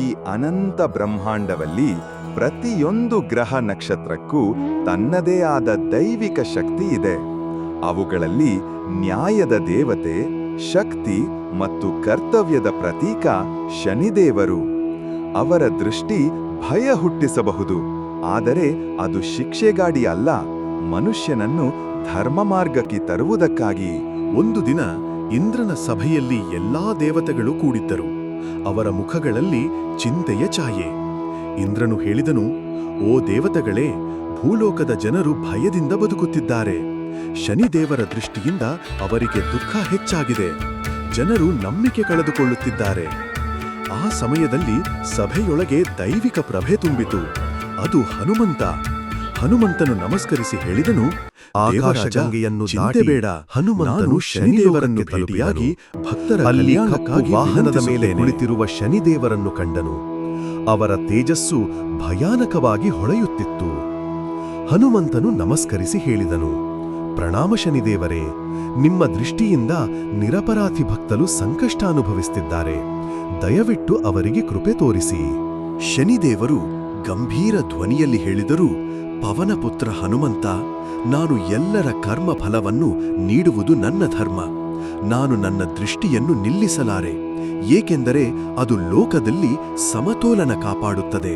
ಈ ಅನಂತ ಬ್ರಹ್ಮಾಂಡವಲ್ಲಿ ಪ್ರತಿಯೊಂದು ಗ್ರಹ ನಕ್ಷತ್ರಕ್ಕೂ ತನ್ನದೇ ಆದ ದೈವಿಕ ಶಕ್ತಿ ಇದೆ. ಅವುಗಳಲ್ಲಿ ನ್ಯಾಯದ ದೇವತೆ, ಶಕ್ತಿ ಮತ್ತು ಕರ್ತವ್ಯದ ಪ್ರತೀಕ ಶನಿದೇವರು. ಅವರ ದೃಷ್ಟಿ ಭಯ ಹುಟ್ಟಿಸಬಹುದು, ಆದರೆ ಅದು ಶಿಕ್ಷೆಗಾಡಿ ಅಲ್ಲ. ಮನುಷ್ಯನನ್ನು ಧರ್ಮ ಮಾರ್ಗಕ್ಕೆ ತರುವುದಕ್ಕಾಗಿ ಒಂದು ದಿನ ಇಂದ್ರನ ಸಭೆಯಲ್ಲಿ ಎಲ್ಲಾ ದೇವತೆಗಳು ಕೂಡಿದ್ದರು. ಅವರ ಮುಖಗಳಲ್ಲಿ ಚಿಂತೆಯ ಛಾಯೆ. ಇಂದ್ರನು ಹೇಳಿದನು, ಓ ದೇವತೆಗಳೇ, ಭೂಲೋಕದ ಜನರು ಭಯದಿಂದ ಬದುಕುತ್ತಿದ್ದಾರೆ. ಶನಿದೇವರ ದೃಷ್ಟಿಯಿಂದ ಅವರಿಗೆ ದುಃಖ ಹೆಚ್ಚಾಗಿದೆ. ಜನರು ನಂಬಿಕೆ ಕಳೆದುಕೊಳ್ಳುತ್ತಿದ್ದಾರೆ. ಆ ಸಮಯದಲ್ಲಿ ಸಭೆಯೊಳಗೆ ದೈವಿಕ ಪ್ರಭೆ ತುಂಬಿತು. ಅದು ಹನುಮಂತ. ಹನುಮಂತನು ನಮಸ್ಕರಿಸಿ ಹೇಳಿದನು ಆಕಾಶಗಂಗೆಯನ್ನು ಚಿಂತೆ ದಾಟಿ ಬೇಡ. ಹನುಮಂತನು ಶನಿದೇವರನ್ನು ಭೇಟಿಯಾಗಿ ಭಕ್ತರ ಕಲ್ಯಾಣಕ್ಕಾಗಿ ವಾಹನದ ಮೇಲೆ. ಕುಳಿತಿರುವ ಶನಿದೇವರನ್ನು ಕಂಡನು. ಅವರ ತೇಜಸ್ಸು ಭಯಾನಕವಾಗಿ ಹೊಳೆಯುತ್ತಿತ್ತು. ಹನುಮಂತನು ನಮಸ್ಕರಿಸಿ ಹೇಳಿದನು ಪ್ರಣಾಮ ಶನಿದೇವರೇ ನಿಮ್ಮ ದೃಷ್ಟಿಯಿಂದ ನಿರಪರಾಧಿ ಭಕ್ತರು ಸಂಕಷ್ಟ ಅನುಭವಿಸುತ್ತಿದ್ದಾರೆ ದಯವಿಟ್ಟು ಅವರಿಗೆ ಕೃಪೆ ತೋರಿಸಿ. ಶನಿದೇವರು ಗಂಭೀರ ಧ್ವನಿಯಲ್ಲಿ ಹೇಳಿದರು ಪವನಪುತ್ರ ಹನುಮಂತ, ನಾನು ಎಲ್ಲರ ಕರ್ಮ ಫಲವನ್ನು ನೀಡುವುದು ನನ್ನ ಧರ್ಮ. ನಾನು ನನ್ನ ದೃಷ್ಟಿಯನ್ನು ನಿಲ್ಲಿಸಲಾರೆ, ಏಕೆಂದರೆ ಅದು ಲೋಕದಲ್ಲಿ ಸಮತೋಲನ ಕಾಪಾಡುತ್ತದೆ.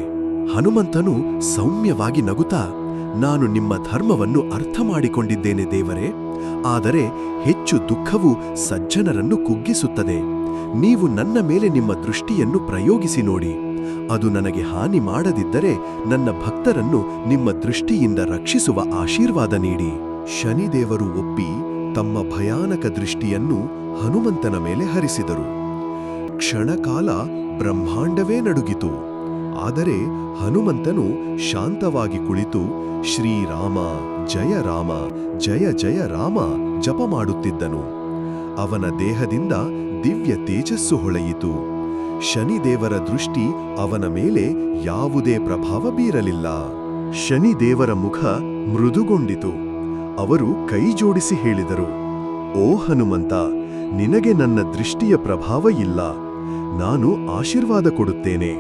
ಹನುಮಂತನು ಸೌಮ್ಯವಾಗಿ ನಗುತ್ತಾ, ನಾನು ನಿಮ್ಮ ಧರ್ಮವನ್ನು ಅರ್ಥ ಮಾಡಿಕೊಂಡಿದ್ದೇನೆ ದೇವರೇ, ಆದರೆ ಹೆಚ್ಚು ದುಃಖವು ಸಜ್ಜನರನ್ನು ಕುಗ್ಗಿಸುತ್ತದೆ. ನೀವು ನನ್ನ ಮೇಲೆ ನಿಮ್ಮ ದೃಷ್ಟಿಯನ್ನು ಪ್ರಯೋಗಿಸಿ ನೋಡಿ. ಅದು ನನಗೆ ಹಾನಿ ಮಾಡದಿದ್ದರೆ ನನ್ನ ಭಕ್ತರನ್ನು ನಿಮ್ಮ ದೃಷ್ಟಿಯಿಂದ ರಕ್ಷಿಸುವ ಆಶೀರ್ವಾದ ನೀಡಿ. ಶನಿದೇವರು ಒಪ್ಪಿ ತಮ್ಮ ಭಯಾನಕ ದೃಷ್ಟಿಯನ್ನು ಹನುಮಂತನ ಮೇಲೆ ಹರಿಸಿದರು. ಕ್ಷಣಕಾಲ ಬ್ರಹ್ಮಾಂಡವೇ ನಡುಗಿತು. ಆದರೆ ಹನುಮಂತನು ಶಾಂತವಾಗಿ ಕುಳಿತು ಶ್ರೀರಾಮ, ಜಯ ರಾಮ, ಜಯ ಜಯ ರಾಮ ಜಪ ಮಾಡುತ್ತಿದ್ದನು. ಅವನ ದೇಹದಿಂದ ದಿವ್ಯ ತೇಜಸ್ಸು ಹೊಳೆಯಿತು. ಶನಿದೇವರ ದೃಷ್ಟಿ ಅವನ ಮೇಲೆ ಯಾವುದೇ ಪ್ರಭಾವ ಬೀರಲಿಲ್ಲ. ಶನಿದೇವರ ಮುಖ ಮೃದುಗೊಂಡಿತು. ಅವರು ಕೈ ಜೋಡಿಸಿ ಹೇಳಿದರು, ಓ ಹನುಮಂತ, ನಿನಗೆ ನನ್ನ ದೃಷ್ಟಿಯ ಪ್ರಭಾವ ಇಲ್ಲ. ನಾನು ಆಶೀರ್ವಾದ ಕೊಡುತ್ತೇನೆ.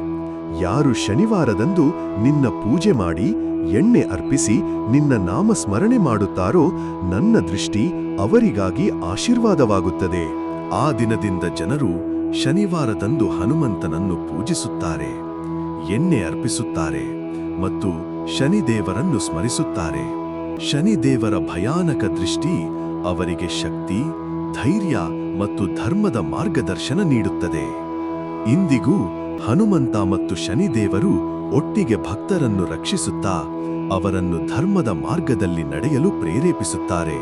ಯಾರು ಶನಿವಾರದಂದು ನಿನ್ನ ಪೂಜೆ ಮಾಡಿ, ಎಣ್ಣೆ ಅರ್ಪಿಸಿ ನಿನ್ನ ನಾಮ ಸ್ಮರಣೆ ಮಾಡುತ್ತಾರೋ, ನನ್ನ ದೃಷ್ಟಿ ಅವರಿಗಾಗಿ ಆಶೀರ್ವಾದವಾಗುತ್ತದೆ. ಆ ದಿನದಿಂದ ಜನರು ಶನಿವಾರದಂದು ಹನುಮಂತನನ್ನು ಪೂಜಿಸುತ್ತಾರೆ, ಎಣ್ಣೆ ಅರ್ಪಿಸುತ್ತಾರೆ ಮತ್ತು ಶನಿದೇವರನ್ನು ಸ್ಮರಿಸುತ್ತಾರೆ. ಶನಿದೇವರ ಭಯಾನಕ ದೃಷ್ಟಿ ಅವರಿಗೆ ಶಕ್ತಿ, ಧೈರ್ಯ ಮತ್ತು ಧರ್ಮದ ಮಾರ್ಗದರ್ಶನ ನೀಡುತ್ತದೆ. ಇಂದಿಗೂ ಹನುಮಂತ ಮತ್ತು ಶನಿದೇವರು ಒಟ್ಟಿಗೆ ಭಕ್ತರನ್ನು ರಕ್ಷಿಸುತ್ತಾ ಅವರನ್ನು ಧರ್ಮದ ಮಾರ್ಗದಲ್ಲಿ ನಡೆಯಲು ಪ್ರೇರೇಪಿಸುತ್ತಾರೆ.